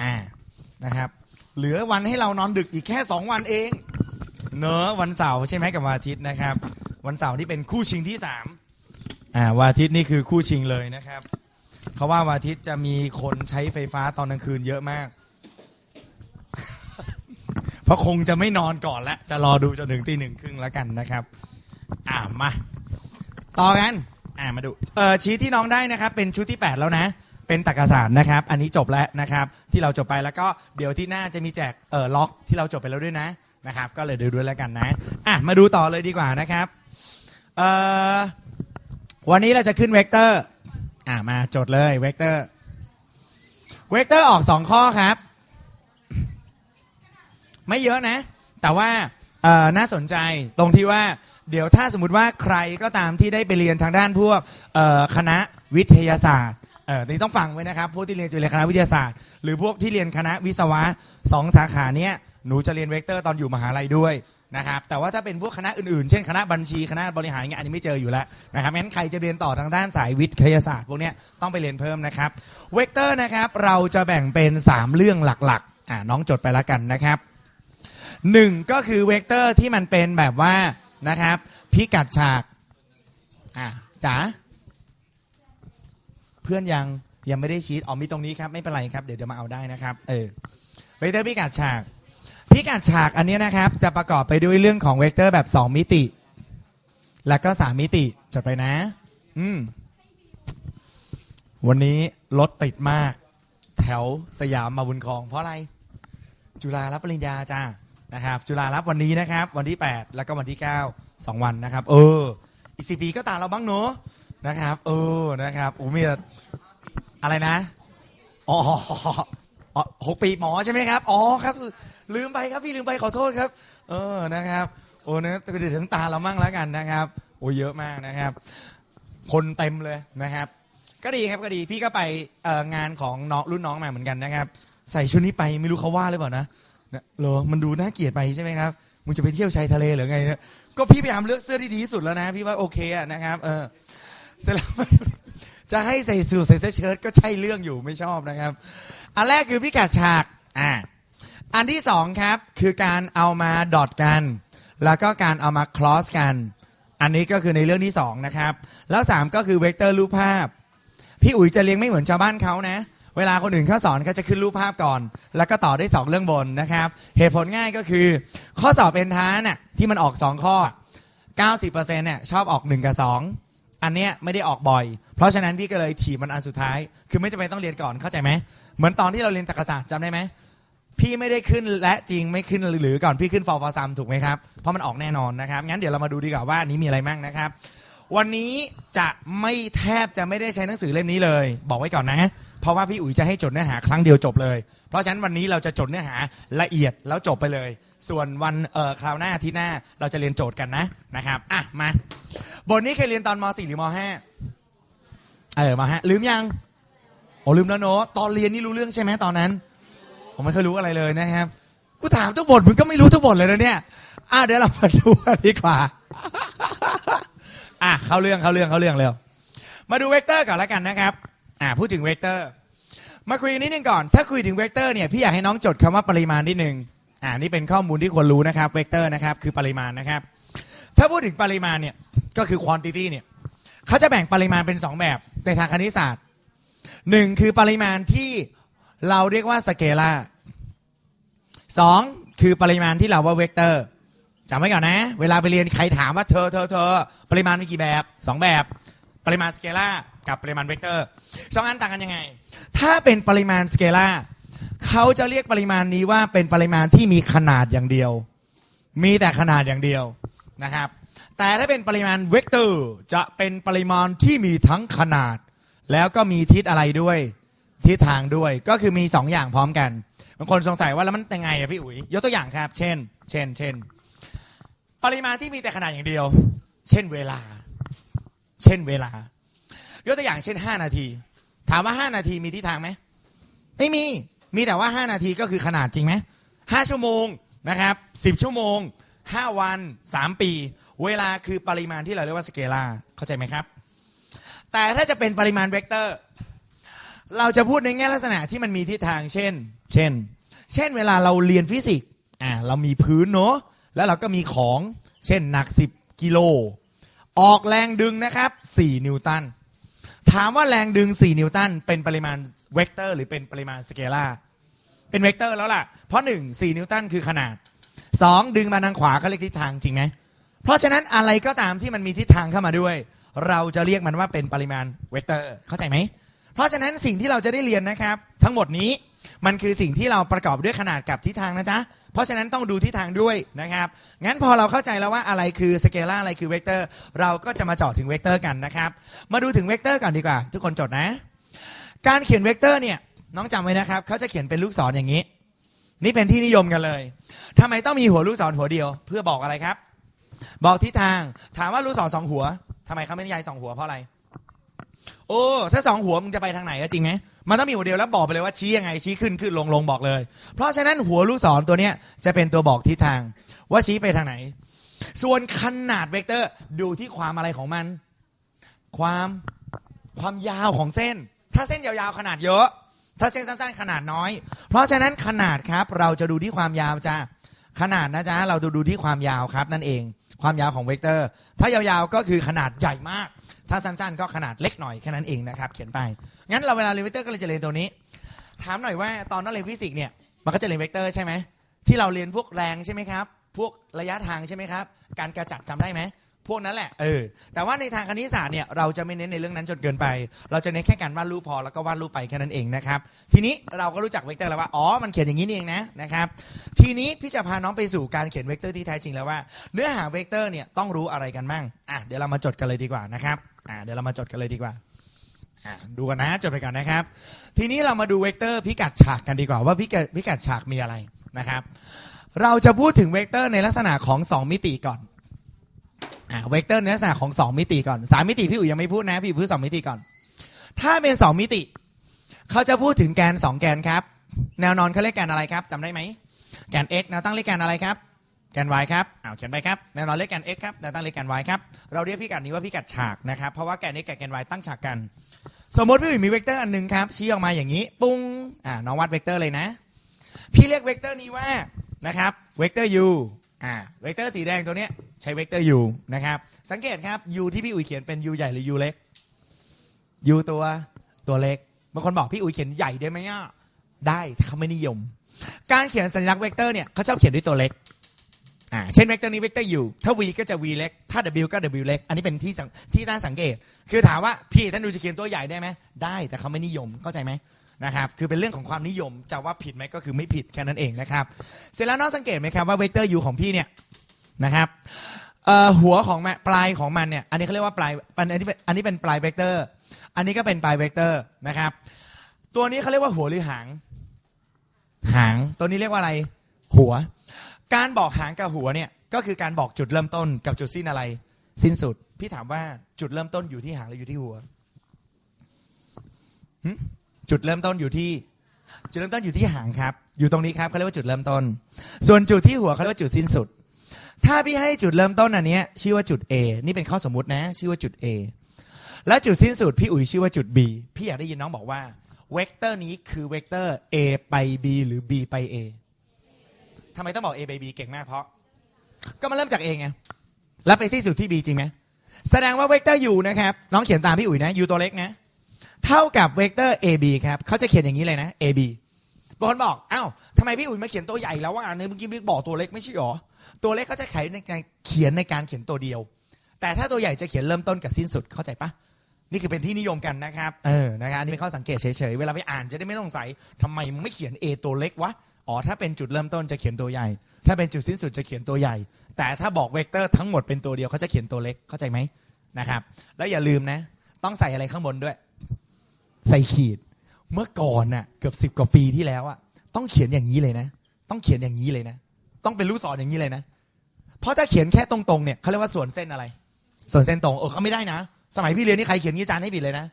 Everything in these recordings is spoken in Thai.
อ่านะครับ เหลือวันให้เรานอนดึกอีกแค่ 2 วันเอง เนอะวันเสาร์ใช่ไหมกับวันอาทิตย์นะครับ วันเสาร์ที่เป็นคู่ชิงที่สามอ่าวันอาทิตย์นี่คือคู่ชิงเลยนะครับเขาว่าวันอาทิตย์จะมีคนใช้ไฟฟ้าตอนกลางคืนเยอะมาก เพราะคงจะไม่นอนก่อนแล้วจะรอดูจนถึงตีหนึ่งครึ่งแล้วกันนะครับ อ่ามา ต่อกัน อ่ามาดูเออชีทที่น้องได้นะครับ เป็นชุดที่ 8 แล้วนะ เป็นตรรกศาสตร์นะครับ อันนี้จบแล้วนะครับ ที่เราจบไปแล้วก็เดี๋ยวที่หน้าจะมีแจกเออล็อกที่เราจบไปแล้วด้วยนะนะครับ ก็เลยดูด้วยแล้วกันนะอะมาดูต่อเลยดีกว่านะครับเอ่อวันนี้เราจะขึ้นเวกเตอร์อ่ามาจดเลยเวกเตอร์เวกเตอร์ออก2ข้อครับ ไม่เยอะนะ แต่ว่าเออน่าสนใจตรงที่ว่าเดี๋ยวถ้าสมมติว่าใครก็ตามที่ได้ไปเรียนทางด้านพวกคณะวิทยาศาสตร์ เออนี่ต้องฟังไว้นะครับ พวกที่เรียนจะเรียนคณะวิทยาศาสตร์ หรือพวกที่เรียนคณะวิศวะสองสาขาเนี้ยหนูจะเรียนเวกเตอร์ตอนอยู่มหาลัยด้วยนะครับแต่ว่าถ้าเป็นพวกคณะอื่นๆ เช่นคณะบัญชีคณะบริหารเงี้ยอันนี้ไม่เจออยู่แล้วนะครับงั้นใครจะเรียนต่อทางด้านสายวิทยาศาสตร์พวกเนี้ยต้องไปเรียนเพิ่มนะครับเวกเตอร์นะครับเราจะแบ่งเป็น 3 เรื่องหลักๆอ่าน้องจดไปแล้วกันนะครับหนึ่งก็คือเวกเตอร์ที่มันเป็นแบบว่านะครับพิกัดฉากอะจ๋า พื่อนยังยังไม่ได้ชีตอ๋อมีตรงนี้ครับไม่เป็นไรครับเดี๋ยวเดี๋ยวมาเอาได้นะครับเออเวกเตอร์พิกัดฉากพิกัดฉากอันนี้นะครับ จะประกอบไปด้วยเรื่องของเวกเตอร์แบบ 2 มิติ แล้วก็3มิติจดไปนะ อืมวันนี้รถติดมาก แถวสยามมาบุญคลอง เพราะอะไร จุฬารับปริญญาจ้านะครับ จุฬารับวันนี้นะครับ วันที่ 8 แล้วก็วันที่ 9 2 วันนะครับ เออ อีกสิปีก็ตามเราบ้างเนอะ นะครับเออนะครับโอ้มีแต่อะไรนะอ๋ออ๋อหกปีหมอใช่ไหมครับ อ๋อครับ ลืมไปครับพี่ลืมไปขอโทษครับ เออนะครับ โอ้นะเดี๋ยวถึงตาเรามั่งแล้วกันนะครับ โอ้เยอะมากนะครับ คนเต็มเลยนะครับ ก็ดีครับก็ดีพี่ก็ไปเองานของน้องรุ่นน้องมาเหมือนกันนะครับ ใส่ชุดนี้ไปไม่รู้เขาว่าหรือเปล่านะนะเหรอมันดูน่าเกลียดไปใช่ไหมครับมึงจะไปเที่ยวชายทะเลหรือไงเนี่ยก็พี่พยายามเลือกเสื้อที่ดีที่สุดแล้วนะ พี่ว่าโอเคอะนะครับ เออ เสร็จแล้วจะให้ใส่สูทใส่เสื้อเชิ้ตก็ใช่เรื่องอยู่ไม่ชอบนะครับ อันแรกคือพิกัดฉากอ่าอันที่สองครับคือการเอามาดอทกัน แล้วก็การเอามาคลอสกัน อันนี้ก็คือในเรื่องที่สองนะครับ แล้วสามก็คือเวกเตอร์รูปภาพ พี่อุ๋ยจะเลี้ยงไม่เหมือนชาวบ้านเขานะ เวลาคนอื่นเขาสอนเขาจะขึ้นรูปภาพก่อน แล้วก็ต่อได้2เรื่องบนนะครับ เหตุผลง่ายก็คือ ข้อสอบเป็นท้าน่ะที่มันออก2ข้อ 90%เนี่ยชอบออก1กับ2 อันเนี้ยไม่ได้ออกบ่อย เพราะฉะนั้นพี่ก็เลยถีบมันอันสุดท้าย คือไม่จำเป็นต้องเรียนก่อนเข้าใจไหมเหมือนตอนที่เราเรียนตรรกศาสตร์จำได้ไหมพี่ไม่ได้ขึ้นและจริงไม่ขึ้นหรือก่อนพี่ขึ้นฟอร์ฟอซัมถูกไหมครับเพราะมันออกแน่นอนนะครับงั้นเดี๋ยวเรามาดูดีกว่าว่าอันนี้มีอะไรมั่งนะครับ วันนี้จะไม่แทบจะไม่ได้ใช้หนังสือเล่มนี้เลย บอกไว้ก่อนนะ เพราะว่าพี่อุ๋ยจะให้จดเนื้อหาครั้งเดียวจบเลย เพราะฉะนั้นวันนี้เราจะจดเนื้อหาละเอียดแล้วจบไปเลย ส่วนวันเอ่อคราวหน้าอาที่หน้าเราจะเรียนโจทย์กันนะนะครับอะมาบทนี้เคยเรียนตอนม .4 หรือม .5 เออมาฮะลืมยังโอ้ลืมแล้วเนอะตอนเรียนนี่รู้เรื่องใช่ไหมตอนนั้น ผมไม่เคยรู้อะไรเลยนะครับกูถามทุกบทมึงก็ไม่รู้ทุกบทเลยนะเนี่ยอะเดี๋ยวเรามาดูกันดีกว่าอะเข้าเรื่องเข้าเรื่องเข้าเรื่องเร็วมาดูเวกเตอร์ก่อนแล้วกันนะครับ อะพูดถึงเวกเตอร์ มาคุยกันนิดนึงก่อน ถ้าคุยถึงเวกเตอร์เนี่ยพี่อยากให้น้องจดคำว่าปริมาณนิดนึงอ่านี่เป็นข้อมูลที่ควรรู้นะครับเวกเตอร์นะครับคือปริมาณนะครับ ถ้าพูดถึงปริมาณเนี่ยก็คือ quantity เนี่ยเขาจะแบ่งปริมาณเป็นสองแบบในทางคณิตศาสตร์หนึ่งคือปริมาณที่เราเรียกว่าสเกลาสองคือปริมาณที่เราว่าเวกเตอร์จำไว้ก่อนนะ เวลาไปเรียนใครถามว่าเธอเธอเธอปริมาณมีกี่แบบสองแบบ ปริมาณสเกลากับปริมาณเวกเตอร์สองอันต่างกันยังไง ถ้าเป็นปริมาณสเกลาเขาจะเรียกปริมาณนี้ว่าเป็นปริมาณที่มีขนาดอย่างเดียว มีแต่ขนาดอย่างเดียวนะครับ แต่ถ้าเป็นปริมาณเวกเตอร์จะเป็นปริมาณที่มีทั้งขนาด แล้วก็มีทิศอะไรด้วยทิศทางด้วยก็คือมี 2 อย่างพร้อมกันบางคนสงสัยว่าแล้วมันยังไงอะพี่อุ๋ยยกตัวอย่างครับ เช่น เช่น เช่น ปริมาณที่มีแต่ขนาดอย่างเดียว เช่นเวลา เช่นเวลายกตัวอย่างเช่น5นาที ถามว่า5นาทีมีทิศทางไหมไม่มีมีแต่ว่า5นาทีก็คือขนาดจริงไหมห้าชั่วโมงนะครับสิบชั่วโมง5วัน3ปี เวลาคือปริมาณที่เราเรียกว่าสเกลาเข้าใจไหมครับ แต่ถ้าจะเป็นปริมาณเวกเตอร์ เราจะพูดในแง่ลักษณะที่มันมีทิศทางเช่น เช่น เช่นเวลาเราเรียนฟิสิกส์อ่าเรามีพื้นเนาะแล้วเราก็มีของ เช่นหนัก 10 กิโล ออกแรงดึงนะครับ4นิวตัน ถามว่าแรงดึง 4 นิวตัน เป็นปริมาณเวกเตอร์ หรือเป็นปริมาณสเกลาร์เป็นเวกเตอร์แล้วล่ะ เพราะ 1 4 นิวตันคือขนาด 2 ดึงมาทางขวาเขาเรียกทิศทางจริงไหม เพราะฉะนั้นอะไรก็ตามที่มันมีทิศทางเข้ามาด้วย เราจะเรียกมันว่าเป็นปริมาณเวกเตอร์ เข้าใจไหม เพราะฉะนั้นสิ่งที่เราจะได้เรียนนะครับ ทั้งหมดนี้มันคือสิ่งที่เราประกอบด้วยขนาดกับทิศทางนะจ๊ะ เพราะฉะนั้นต้องดูทิศทางด้วยนะครับ งั้นพอเราเข้าใจแล้วว่าอะไรคือสเกลาอะไรคือเวกเตอร์ เราก็จะมาเจาะถึงเวกเตอร์กันนะครับ มาดูถึงเวกเตอร์ก่อนดีกว่า ทุกคนจดนะ การเขียนเวกเตอร์เนี่ยน้องจำไว้นะครับเขาจะเขียนเป็นลูกศรอย่างนี้ นี่เป็นที่นิยมกันเลยทำไมต้องมีหัวลูกศรหัวเดียว เพื่อบอกอะไรครับ บอกทิศทาง ถามว่าลูกศรสองหัวทำไมเขาไม่นิยายสองหัวเพราะอะไร โอ้ถ้าสองหัวมึงจะไปทางไหนอะจริงไหมมันต้องมีหัวเดียวแล้วบอกไปเลยว่าชี้ยังไงชี้ขึ้นขึ้นลงลงบอกเลย เพราะฉะนั้นหัวลูกศรตัวเนี้ยจะเป็นตัวบอกทิศทาง ว่าชี้ไปทางไหน ส่วนขนาดเวกเตอร์ดูที่ความอะไรของมัน ความความยาวของเส้น ถ้าเส้นยาวๆขนาดเยอะ ถ้าเส้นสั้นๆขนาดน้อย เพราะฉะนั้นขนาดครับเราจะดูที่ความยาวจ้าขนาดนะจ๊ะเราดูดูที่ความยาวครับนั่นเอง ความยาวของเวกเตอร์ ถ้ายาวๆก็คือขนาดใหญ่มาก ถ้าสั้นๆ ก็ขนาดเล็กหน่อยแค่นั้นเองนะครับ เขียนไป งั้นเราเวลาเรียนเวกเตอร์ก็เลยจะเรียนตัวนี้ ถามหน่อยว่าตอนนั้นเรียนฟิสิกส์เนี่ยมันก็จะเรียนเวกเตอร์ใช่ไหมที่เราเรียนพวกแรงใช่ไหมครับ พวกระยะทางใช่ไหมครับ การกระจัดจำได้ไหม พวกนั้นแหละเออแต่ว่าในทางคณิตศาสตร์เนี่ยเราจะไม่เน้นในเรื่องนั้นจนเกินไป เราจะเน้นแค่การวาดรูปพอแล้วก็วาดรูปไปแค่นั้นเองนะครับทีนี้เราก็รู้จักเวกเตอร์แล้วว่าอ๋อมันเขียนอย่างนี้นี่เองนะนะครับทีนี้พี่จะพาน้องไปสู่การเขียนเวกเตอร์ที่แท้จริงแล้วว่า เนื้อหาเวกเตอร์เนี่ยต้องรู้อะไรกันมั่งอะเดี๋ยวเรามาจดกันเลยดีกว่านะครับอะเดี๋ยวเรามาจดกันเลยดีกว่าอะดูกันนะจดไปก่อนนะครับ ทีนี้เรามาดูเวกเตอร์พิกัดฉากกันดีกว่าว่าพิกัดพิกัดฉากมีอะไรนะครับ เราจะพูดถึงเวกเตอร์ในลักษณะของ 2 มิติก่อน อ่าเวกเตอร์ในลักษณะของ 2 มิติก่อน3มิติพี่อุ๋ยยังไม่พูดนะพี่อุ๋ยพูด2มิติก่อน ถ้าเป็น 2 มิติ เขาจะพูดถึงแกน 2 แกนครับ แนวนอนเขาเรียกแกนอะไรครับจำได้ไหมแกน x แนวตั้งเรียกแกนอะไรครับแกน y ครับอ้าวเขียนไปครับ แนวนอนเรียกแกน x ครับแนวตั้งเรียกแกน y ครับเราเรียกพิกัดนี้ว่าพิกัดฉากนะครับเพราะว่าแกน x กับแกน y ตั้งฉากกัน สมมติพี่อุ๋ยมีเวกเตอร์อันหนึ่งครับชี้ออกมาอย่างนี้ ปุ้งอ่าน้องวัดเวกเตอร์เลยนะ พี่เรียกเวกเตอร์นี้ว่านะครับเวกเตอร์ u อ่าเวกเตอร์สีแดงตัวเนี้ย ใช้เวกเตอร์ u นะครับ สังเกตครับ u ที่พี่อุ๋ยเขียนเป็น u ใหญ่หรือ u เล็ก u ตัวตัวเล็กบางคนบอกพี่อุ๋ยเขียนใหญ่ได้ไหมอะได้แต่เขาไม่นิยม การเขียนสัญลักษณ์เวกเตอร์เนี่ยเขาชอบเขียนด้วยตัวเล็กอ่าเช่นเวกเตอร์นี้เวกเตอร์ u ถ้า v ก็จะ v เล็ก ถ้า w ก็ w เล็ก อันนี้เป็นที่สังที่น่าสังเกต คือถามว่าพี่ท่านดูจะเขียนตัวใหญ่ได้ไหมได้แต่เขาไม่นิยมเข้าใจไหมนะครับคือเป็นเรื่องของความนิยมจะว่าผิดไหมก็คือไม่ผิดแค่นั้นเองนะครับเสร็จแล้วน้องสังเกตไหมครับว่าเวกเตอร์ u ของพี่เนี่ย นะครับเอ่อหัวของมันปลายของมันเนี่ยอันนี้เขาเรียกว่าปลายอันนี้เป็นอันนี้เป็นปลายเวกเตอร์ อันนี้ก็เป็นปลายเวกเตอร์นะครับ ตัวนี้เขาเรียกว่าหัวหรือหาง หางตัวนี้เรียกว่าอะไร หัว การบอกหางกับหัวเนี่ยก็คือการบอกจุดเริ่มต้นกับจุดสิ้นอะไร สิ้นสุด พี่ถามว่าจุดเริ่มต้นอยู่ที่หางหรืออยู่ที่หัวจุดเริ่มต้นอยู่ที่ จุดเริ่มต้นอยู่ที่หางครับ อยู่ตรงนี้ครับเขาเรียกว่าจุดเริ่มต้น ส่วนจุดที่หัวเขาเรียกว่าจุดสิ้นสุด ถ้าพี่ให้จุดเริ่มต้นอันนี้ชื่อว่าจุด A นี่เป็นข้อสมมุตินะ ชื่อว่าจุด A และจุดสิ้นสุดพี่อุ๋ยชื่อว่าจุด B พี่อยากได้ยินน้องบอกว่าเวกเตอร์นี้คือเวกเตอร์ A ไป B หรือ B ไป A ทำไมต้องบอก A ไป B เก่งมากเพราะ ก็มันเริ่มจาก A ไง แล้วไปสิ้นสุดที่ B จริงไหมแสดงว่าเวกเตอร์ U นะครับ น้องเขียนตามพี่อุ๋ยนะ U ตัวเล็กนะ เท่ากับเวกเตอร์ AB ครับเขาจะเขียนอย่างนี้เลยนะ AB บางคนบอก อ้าวทำไมพี่อุ๋ยมาเขียนตัวใหญ่แล้วว่าในเมื่อกี้พี่บอกตัวเล็กไม่ใช่หรอ ตัวเล็กเขาจะเขียนในการเขียนในการเขียนตัวเดียว แต่ถ้าตัวใหญ่จะเขียนเริ่มต้นกับสิ้นสุดเข้าใจปะนี่คือเป็นที่นิยมกันนะครับเออนะครับอันนี่เป็นข้อสังเกตเฉยๆเวลาไปอ่านจะได้ไม่ต้องสงสัยทำไมมึงไม่เขียน A ตัวเล็กวะอ๋อถ้าเป็นจุดเริ่มต้นจะเขียนตัวใหญ่ ถ้าเป็นจุดสิ้นสุดจะเขียนตัวใหญ่ แต่ถ้าบอกเวกเตอร์ทั้งหมดเป็นตัวเดียวเขาจะเขียนตัวเล็กเข้าใจไหมนะครับ แล้วอย่าลืมนะ ต้องใส่อะไรข้างบนด้วย ใส่ขีดเมื่อก่อนน่ะเกือบสิบกว่าปีที่แล้วอะต้องเขียนอย่างนี้เลยนะ ต้องเขียนอย่างนี้เลยนะ ต้องเป็นลูกศรอย่างนี้เลยนะ เพราะถ้าเขียนแค่ตรงๆเนี่ยเขาเรียกว่าส่วนเส้นอะไร ส่วนเส้นตรงเออเขาไม่ได้นะ สมัยพี่เรียนนี่ใครเขียนงี้อาจารย์ให้ผิดเลยนะ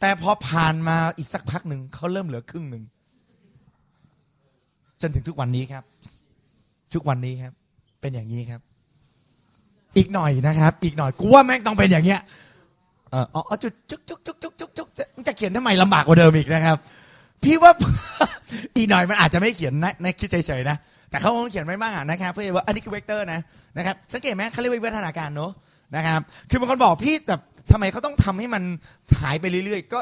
แต่พอผ่านมาอีกสักพักหนึ่งเขาเริ่มเหลือครึ่งหนึ่งจนถึงทุกวันนี้ครับ ทุกวันนี้ครับ เป็นอย่างนี้ครับ อีกหน่อยนะครับ อีกหน่อยกูว่าแม่งต้องเป็นอย่างเงี้ยเอออ๋อจุดจุกจุกจุกจุกจุกจุกจะจะเขียนทำไมลำบากกว่าเดิมอีกนะครับ พี่ว่า อีกหน่อยมันอาจจะไม่เขียนนะนะคิดเฉยๆนะ แต่เขาคงเขียนไว้บ้างอะนะครับเพื่อว่าอันนี้คือเวกเตอร์นะนะครับสังเกตไหมเขาเรียกว่าวิวัฒนาการเนอะนะครับคือบางคนบอกพี่แต่ทำไมเขาต้องทำให้มันหายไปเรื่อยๆ ก็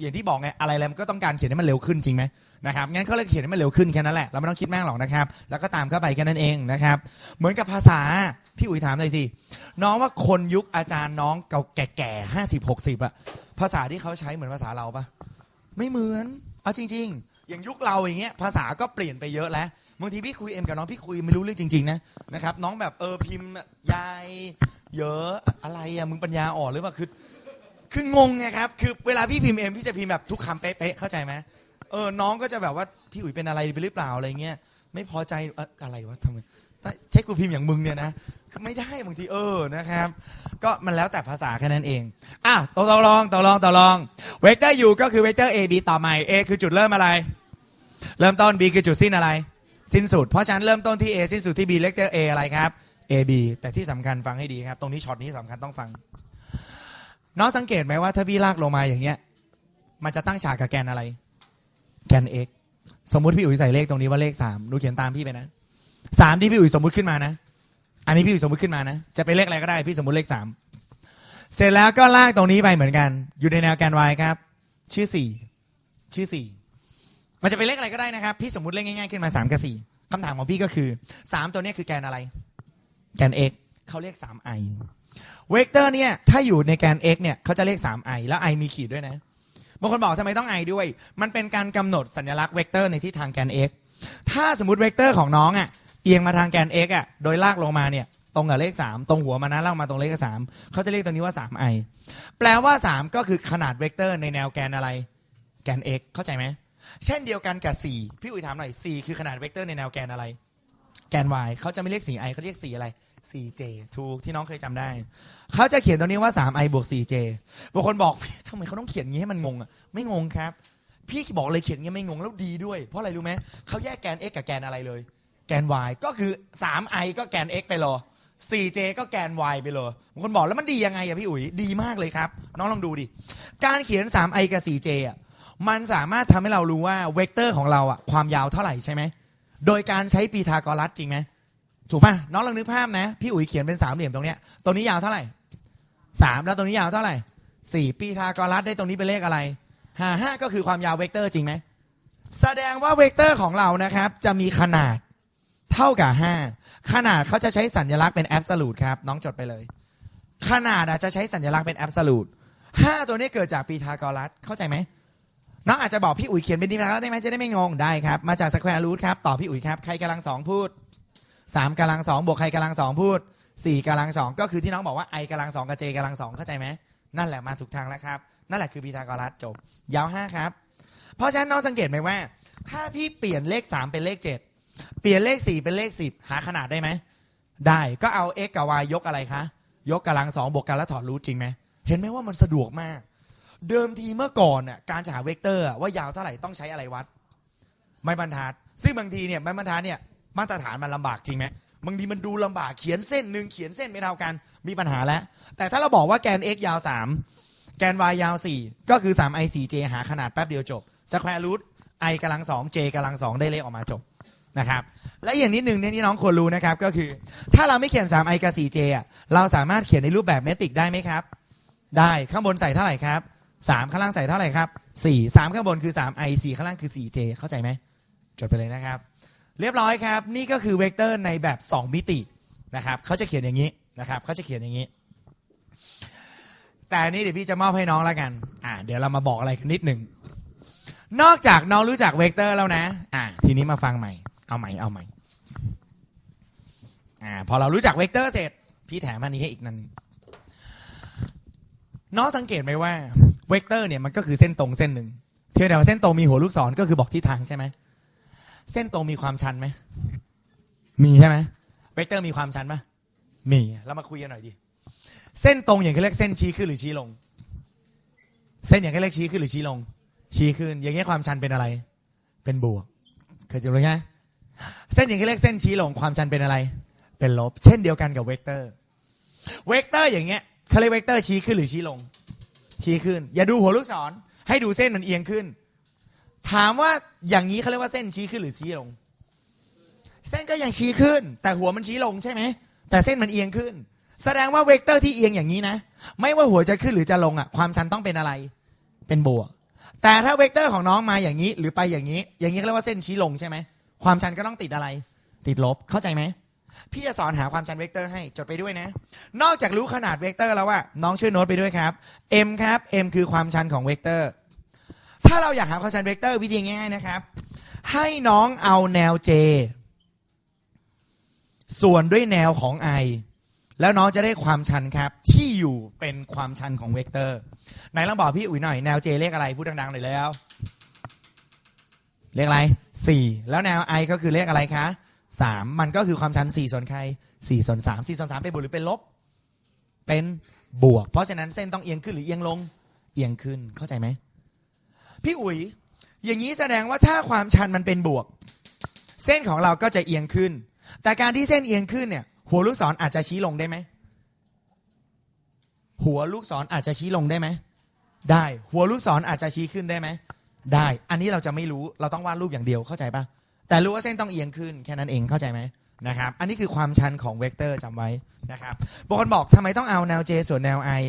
อย่างที่บอกไงอะไรอะไรมันก็ต้องการเขียนให้มันเร็วขึ้นจริงไหมนะครับงั้นเขาเลยเขียนให้มันเร็วขึ้นแค่นั้นแหละเราไม่ต้องคิดมากหรอกนะครับ แล้วก็ตามเข้าไปแค่นั้นเองนะครับ เหมือนกับภาษาพี่อุ๋ยถามเลยสิน้องว่าคนยุคอาจารย์น้องเก่าแก่ๆห้าสิบหกสิบอะภาษาที่เขาใช้เหมือนภาษาเราปะไม่เหมือน เอาจริง ๆ อย่างยุคเราอย่างเงี้ยภาษาก็เปลี่ยนไปเยอะแล้วบางทีพี่คุยเอ็มกับน้องพี่คุยไม่รู้เรื่องจริง ๆ นะนะครับน้องแบบเออพิมพ์ยายเยอะอะไรอะมึงปัญญาอ่อนหรือเปล่าคือคืองงไงครับคือเวลาพี่พิมพ์เอ็มพี่จะพิมพ์แบบทุกคำเป๊ะๆเข้าใจไหมเออน้องก็จะแบบว่าพี่อุ๋ยเป็นอะไรไปหรือเปล่าอะไรเงี้ยไม่พอใจเอ่ออะไรวะทำไม ใช้กูพิมพ์อย่างมึงเนี่ยนะไม่ได้บางทีเออนะครับ ก็มันแล้วแต่ภาษาแค่นั้นเองอะต่อลองต่อลองต่อลองเวกเตอร์ u ก็คือเวกเตอร์ a b ต่อใหม่ a คือจุดเริ่มอะไร เริ่มต้น b คือจุดสิ้นอะไร สิ้นสุด เพราะฉะนั้นเริ่มต้นที่ a สิ้นสุดที่ b เวกเตอร์ a อะไรครับ a b แต่ที่สำคัญฟังให้ดีครับ ตรงนี้ช็อตนี้สำคัญต้องฟัง น้องสังเกตไหมว่าถ้าพี่ลากลงมาอย่างเงี้ย มันจะตั้งฉากกับแกนอะไร แกน x สมมุติพี่อุ๋ยใส่เลขตรงนี้ว่าเลขสามหนูเขียนตามพี่ไปนะ สามที่พี่อุ๋ยสมมุติขึ้นมานะ อันนี้พี่อุ๋ยสมมุติขึ้นมานะ จะเป็นเลขอะไรก็ได้พี่สมมุติเลขสามเสร็จแล้วก็ลากตรงนี้ไปเหมือนกัน อยู่ในแนวแกน y ครับ ชื่อสี่ชื่อสี่มันจะเป็นเลขอะไรก็ได้นะครับ พี่สมมุติเลขง่ายๆขึ้นมาสามกับสี่คำถามของพี่ก็คือสามตัวนี้คือแกนอะไร แกน x เขาเรียกสาม i เวกเตอร์เนี่ยถ้าอยู่ในแกน x เนี่ยเขาจะเรียกสาม i แล้ว i มีขีดด้วยนะบางคนบอกทำไมต้อง i ด้วย มันเป็นการกำหนดสัญลักษณ์เวกเตอร์ในทิศทางแกน x ถ้าสมมติเวกเตอร์ของน้องอะ เอียงมาทางแกน x อะโดยลากลงมาเนี่ยตรงกับเลข 3 ตรงหัวมานะลากมาตรงเลข 3 เขาจะเรียกตัวนี้ว่า 3i แปลว่า 3 ก็คือขนาดเวกเตอร์ในแนวแกนอะไร แกน x เข้าใจไหมเช่นเดียวกันกับ 4 พี่อุ๋ยถามหน่อย 4 คือขนาดเวกเตอร์ในแนวแกนอะไร แกน y เขาจะไม่เรียก 4i เขาเรียก 4 อะไร 4j ถูกที่น้องเคยจำได้ เขาจะเขียนตรงนี้ว่า 3i บวก 4j บางคนบอกทำไมเขาต้องเขียนงี้ให้มันงงอะไม่งงครับ พี่บอกเลยเขียนงี้ไม่งงแล้วดีด้วย เพราะอะไรรู้ไหมเขาแยกแกน x กับแกนอะไรเลย กน y ก็คือ 3i ก็แกน x ไปเลย 4j ก็แกน y ไปเลยบางคนบอกแล้วมันดียังไงอะพี่อุ๋ยดีมากเลยครับ น้องลองดูดิ การเขียน 3i กับ 4j อะมันสามารถทำให้เรารู้ว่าเวกเตอร์ของเราอะความยาวเท่าไหร่ใช่ไหม โดยการใช้ปีทาโกรัสจริงไหม ถูกป่ะ น้องลองนึกภาพนะ พี่อุ๋ยเขียนเป็นสามเหลี่ยมตรงเนี้ยตรงนี้ยาวเท่าไหร่สามแล้วตรงนี้ยาวเท่าไหร่สี่ปีทาโกรัสได้ตรงนี้เป็นเลขอะไรห้าห้าก็คือความยาวเวกเตอร์จริงไหมแสดงว่าเวกเตอร์ของเรานะครับ จะมีขนาด เท่ากับ 5 ขนาดเขาจะใช้สัญลักษณ์เป็นแอบสูตครับ น้องจดไปเลย ขนาดอาจจะใช้สัญลักษณ์เป็นแอบสูตห้าตัวนี้เกิดจากปีทาโกรัสเข้าใจไหมน้องอาจจะบอกพี่อุ๋ยเขียนเป็นปีทาโกรัสได้ไหมจะได้ไม่งงได้ครับ มาจากสแควร์รูทครับต่อพี่อุ๋ยครับใครกำลังสองพูดสามกำลังสองบวกใครกำลังสองพูดสี่กำลังสองก็คือที่น้องบอกว่า i กำลังสองกับ j กำลังสองเข้าใจไหมนั่นแหละมาถูกทางแล้วครับ นั่นแหละคือปีทาโกรัสจบ ยาวห้าครับ เพราะฉะนั้นน้องสังเกตไหมว่า ถ้าพี่เปลี่ยนเลข3เป็นเลข7 เปลี่ยนเลข4เป็นเลข10หาขนาดได้ไหมได้ก็เอา x กับ y ยกอะไรคะ ยกกำลังสองบวกกันแล้วถอดรูทจริงไหมเห็นไหมว่ามันสะดวกมาก เดิมทีเมื่อก่อนน่ะการจะหาเวกเตอร์ว่ายาวเท่าไหร่ต้องใช้อะไรวัด ไม้บรรทัด ซึ่งบางทีเนี่ยไม้บรรทัดเนี่ยมาตรฐานมันลำบากจริงไหมบางทีมันดูลำบากเขียนเส้นหนึ่งเขียนเส้นไม่เท่ากันมีปัญหาแล้ว แต่ถ้าเราบอกว่าแกน x ยาว 3 แกน y ยาว 4 ก็คือ 3i 4j หาขนาดแป๊บเดียวจบสแควร์รูท i กำลัง2 j กำลัง2ได้เลขออกมาจบ นะครับ และอย่างนิดหนึ่งเนี่ยที่น้องควรรู้นะครับก็คือ ถ้าเราไม่เขียน 3i กับ 4j อะเราสามารถเขียนในรูปแบบเมตริกได้ไหมครับ ได้ข้างบนใส่เท่าไหร่ครับ 3 ข้างล่างใส่เท่าไหร่ครับ 4 3 ข้างบนคือ 3i 4 ข้างล่างคือ 4j เข้าใจไหมจดไปเลยนะครับ เรียบร้อยครับ นี่ก็คือเวกเตอร์ในแบบ 2 มิตินะครับเขาจะเขียนอย่างนี้นะครับเขาจะเขียนอย่างนี้ แต่นนี้เดี๋ยวพี่จะมอบให้น้องแล้วกันอ่าเดี๋ยวเรามาบอกอะไรกันนิดหนึ่งนอกจากน้องรู้จักเวกเตอร์แล้วนะ อ่าทีนี้มาฟังใหม่ เอาใหม่เอาใหม่อ่าพอเรารู้จักเวกเตอร์เสร็จ พี่แถมอันนี้ให้อีกนั่นน้องสังเกตไหมว่าเวกเตอร์เนี่ยมันก็คือเส้นตรงเส้นหนึ่งเทียบแต่ว่าเส้นตรงมีหัวลูกศรก็คือบอกทิศทางใช่ไหมเส้นตรงมีความชันไหมมีใช่ไหมเวกเตอร์มีความชันไหมมีเรามาคุยกันหน่อยดิเส้นตรงอย่างที่เรียกเส้นชี้ขึ้นหรือชี้ลง เส้นอย่างที่เรียกชี้ขึ้นหรือชี้ลง ชี้ขึ้น อย่างเงี้ยความชันเป็นอะไร เป็นบวกเคยจอไหม เส้นอย่างที่เรียกเส้นชี้ลงความชันเป็นอะไร เป็นลบ เช่นเดียวกันกับเวกเตอร์ เวกเตอร์อย่างเงี้ยเขาเรียกเวกเตอร์ชี้ขึ้นหรือชี้ลง ชี้ขึ้น อย่าดูหัวลูกศร ให้ดูเส้นมันเอียงขึ้น ถามว่าอย่างนี้เขาเรียกว่าเส้นชี้ขึ้นหรือชี้ลง เส้นก็ยังชี้ขึ้น แต่หัวมันชี้ลงใช่ไหมแต่เส้นมันเอียงขึ้น แสดงว่าเวกเตอร์ที่เอียงอย่างนี้นะ ไม่ว่าหัวจะขึ้นหรือจะลงอะ ความชันต้องเป็นอะไร เป็นบวก แต่ถ้าเวกเตอร์ของน้องมาอย่างนี้ หรือไปอย่างนี้ อย่างนี้เขาเรียกว่าเส้นชี้ลงใช่ไหม ความชันก็ต้องติดอะไร ติดลบเข้าใจไหมพี่จะสอนหาความชันเวกเตอร์ให้จดไปด้วยนะ นอกจากรู้ขนาดเวกเตอร์แล้วว่าน้องช่วยโน้ตไปด้วยครับ m ครับ m คือความชันของเวกเตอร์ ถ้าเราอยากหาความชันเวกเตอร์วิธีง่ายๆนะครับ ให้น้องเอาแนว j ส่วนด้วยแนวของ i แล้วน้องจะได้ความชันครับ ที่อยู่เป็นความชันของเวกเตอร์ไหนลองบอกพี่อุ๋ยหน่อยแนว j เลขอะไรพูดดังๆหน่อยแล้ว เลขอะไรสี่แล้วแนว i ก็คือเลขอะไรคะสามมันก็คือความชันสี่ส่วนใครสี่ส่วนสามสี่ส่วนสามเป็นบวกหรือเป็นลบ เป็นบวก เพราะฉะนั้นเส้นต้องเอียงขึ้นหรือเอียงลง เอียงขึ้น เข้าใจไหม พี่อุ๋ย อย่างนี้แสดงว่าถ้าความชันมันเป็นบวก เส้นของเราก็จะเอียงขึ้น แต่การที่เส้นเอียงขึ้นเนี่ย หัวลูกศรอาจจะชี้ลงได้ไหม หัวลูกศรอาจจะชี้ลงได้ไหม ได้ หัวลูกศรอาจจะชี้ขึ้นได้ไหม ได้ อันนี้เราจะไม่รู้เราต้องวาดรูปอย่างเดียวเข้าใจปะแต่รู้ว่าเส้นต้องเอียงขึ้นแค่นั้นเองเข้าใจไหมนะครับ อันนี้คือความชันของเวกเตอร์จำไว้นะครับบางคนบอกทำไมต้องเอาแนว J ส่วนแนว I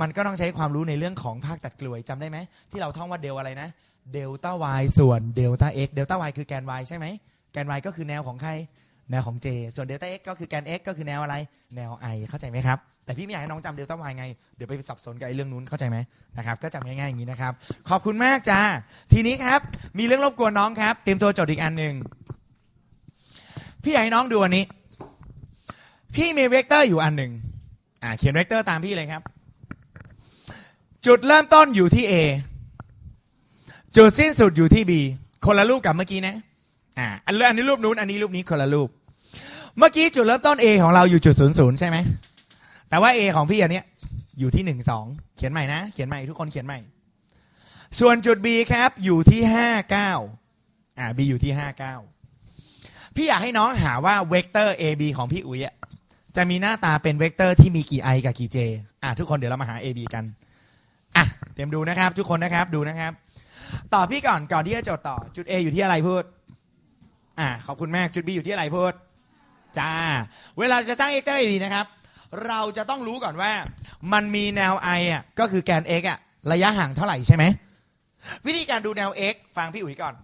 มันก็ต้องใช้ความรู้ในเรื่องของภาคตัดกลวยจำได้ไหมที่เราท่องว่าเดลอะไรนะเดลต้า y ส่วนเดลต้า x เดลต้า y คือแกน y ใช่ไหมแกน y ก็คือแนวของใคร แนวของ j ส่วนเดลต้า x ก็คือแกน x ก็คือแนวอะไร แนว i เข้าใจไหมครับ แต่พี่ไม่อยากให้น้องจำเดลต้า y ไง เดี๋ยวไปสับสนกับไอ้เรื่องนู้นเข้าใจไหมนะครับ ก็จำง่ายๆอย่างนี้นะครับ ขอบคุณมากจ้า ทีนี้ครับ มีเรื่องรบกวนน้องครับ เตรียมตัวจดอีกอันหนึ่ง พี่อยากให้น้องดูอันนี้ พี่มีเวกเตอร์อยู่อันหนึ่งอ่าเขียนเวกเตอร์ตามพี่เลยครับ จุดเริ่มต้นอยู่ที่ A จุดสิ้นสุดอยู่ที่ B คนละรูปกับเมื่อกี้นะ อ่าอันเรื่องอันนี้รูปนู้นอันนี้รูปนี้คนละรูป เมื่อกี้จุดเริ่มต้น A ของเราอยู่จุดศูนย์ศูนย์ใช่ไหมแต่ว่า A ของพี่อันเนี้ยอยู่ที่หนึ่งสองเขียนใหม่นะ เขียนใหม่ทุกคนเขียนใหม่ ส่วนจุด B ครับอยู่ที่ห้าเก้าอ่า B อยู่ที่ห้าเก้าพี่อยากให้น้องหาว่าเวกเตอร์ AB ของพี่อุ๋ยจะมีหน้าตาเป็นเวกเตอร์ที่มีกี่ i กับกี่ j อะทุกคนเดี๋ยวเรามาหา AB กันอะเตรียมดูนะครับ ทุกคนนะครับดูนะครับ ต่อพี่ก่อนก่อนที่จะจดต่อจุด A อยู่ที่อะไรพูด อะขอบคุณมากจุด B อยู่ที่อะไรพูดจ้า เวลาจะสร้างเวกเตอร์ AB นะครับ เราจะต้องรู้ก่อนว่า มันมีแนว i อะก็คือแกน x อะระยะห่างเท่าไหร่ใช่ไหม วิธีการดูแนว x ฟังพี่อุ๋ยก่อน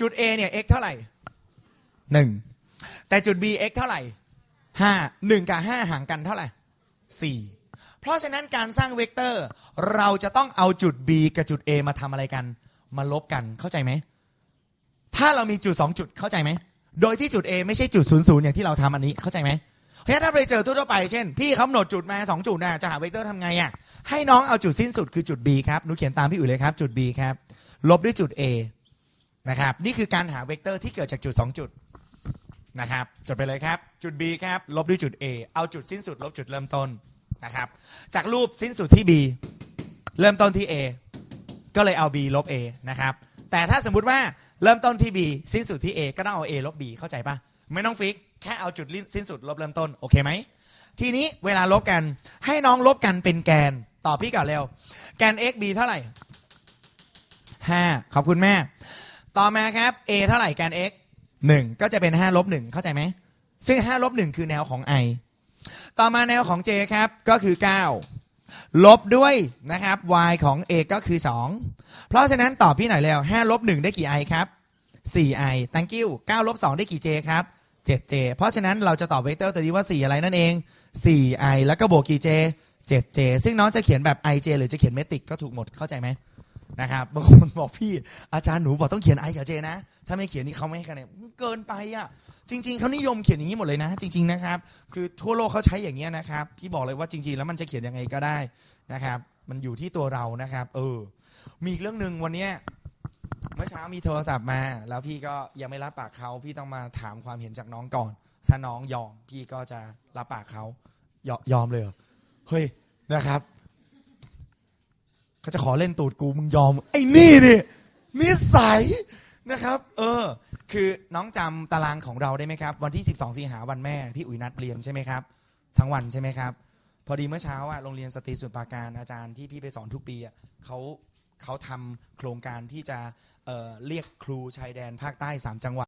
จุด A เนี่ย x เท่าไหร่หนึ่งแต่จุด B x เท่าไหร่ห้าหนึ่งกับห้าห่างกันเท่าไหร่สี่เพราะฉะนั้นการสร้างเวกเตอร์ เราจะต้องเอาจุด B กับจุด A มาทำอะไรกัน มาลบกันเข้าใจไหม ถ้าเรามีจุดสองจุดเข้าใจไหมโดยที่จุด A ไม่ใช่จุดศูนย์ศูนย์อย่างที่เราทำอันนี้เข้าใจไหมเพราะฉะนั้นถ้าไปเจอทั่วไปเช่น พี่เขากำหนดจุดมาสองจุดนะจะหาเวกเตอร์ทำไงอะให้น้องเอาจุดสิ้นสุดคือจุด B ครับหนูเขียนตามพี่อุ๋ยเลยครับ จุด B ครับลบด้วยจุด A นะครับนี่คือการหาเวกเตอร์ที่เกิดจากจุด 2 จุดนะครับจดไปเลยครับ จุด B ครับลบด้วยจุด A เอาจุดสิ้นสุด ลบจุดเริ่มต้นนะครับจากรูปสิ้นสุดที่ B เริ่มต้นที่ A ก็เลยเอา B ลบ A นะครับแต่ถ้าสมมุติว่า เริ่มต้นที่ B สิ้นสุดที่ A ก็ต้องเอา A ลบ B เข้าใจปะไม่ต้องฟิก แค่เอาจุดสิ้นสุดลบเริ่มต้น โอเคไหม ทีนี้เวลาลบกันให้น้องลบกันเป็นแกน ตอบพี่ก่อนเร็ว แกน x b เท่าไหร่ห้าขอบคุณแม่ ต่อมาครับ a เท่าไหร่แกน x หนึ่งก็จะเป็นห้าลบหนึ่งเข้าใจไหม ซึ่งห้าลบหนึ่งคือแนวของ i ต่อมาแนวของ j ครับ ก็คือ 9 ลบด้วยนะครับ y ของ a ก็คือ 2 เพราะฉะนั้นตอบพี่หน่อยแล้ว5ลบ1ได้กี่ i ครับ 4i thank you 9ลบ2ได้กี่ j ครับ 7j เพราะฉะนั้นเราจะตอบเวกเตอร์ตัวนี้ว่า 4 อะไรนั่นเอง 4i แล้วก็บวกกี่ j 7j ซึ่งน้องจะเขียนแบบ ij หรือจะเขียนเมตริกก็ถูกหมดเข้าใจไหมนะครับบางคนบอกพี่อาจารย์หนูบอกต้องเขียน i กับ j นะ ถ้าไม่เขียนนี่เขาไม่ให้คะแนนเกินไปอะ จริง ๆเขานิยมเขียนอย่างนี้หมดเลยนะ จริง ๆนะครับ คือทั่วโลกเขาใช้อย่างเงี้ยนะครับพี่บอกเลยว่าจริง ๆ แล้วมันจะเขียนยังไงก็ได้นะครับ มันอยู่ที่ตัวเรานะครับ เออ มีอีกเรื่องหนึ่งวันเนี้ยเมื่อเช้ามีโทรศัพท์มา แล้วพี่ก็ยังไม่รับปากเขาพี่ต้องมาถามความเห็นจากน้องก่อน ถ้าน้องยอม พี่ก็จะรับปากเขายอยอมเลยเหรอเฮ้ยนะครับเขาจะขอเล่นตูดกูมึงยอม ไอ้นี่นี่นิสัย นะครับ เออ คือน้องจำตารางของเราได้ไหมครับ วันที่ 12 สิงหาวันแม่ พี่อุ๋ยนัดเรียนใช่ไหมครับ ทั้งวันใช่ไหมครับ พอดีเมื่อเช้าอะโรงเรียนสตรีสุนปราการอาจารย์ที่พี่ไปสอนทุกปีอะเขาเขาทำโครงการที่จะเอ่อเรียกครูชายแดนภาคใต้สามจังหวัด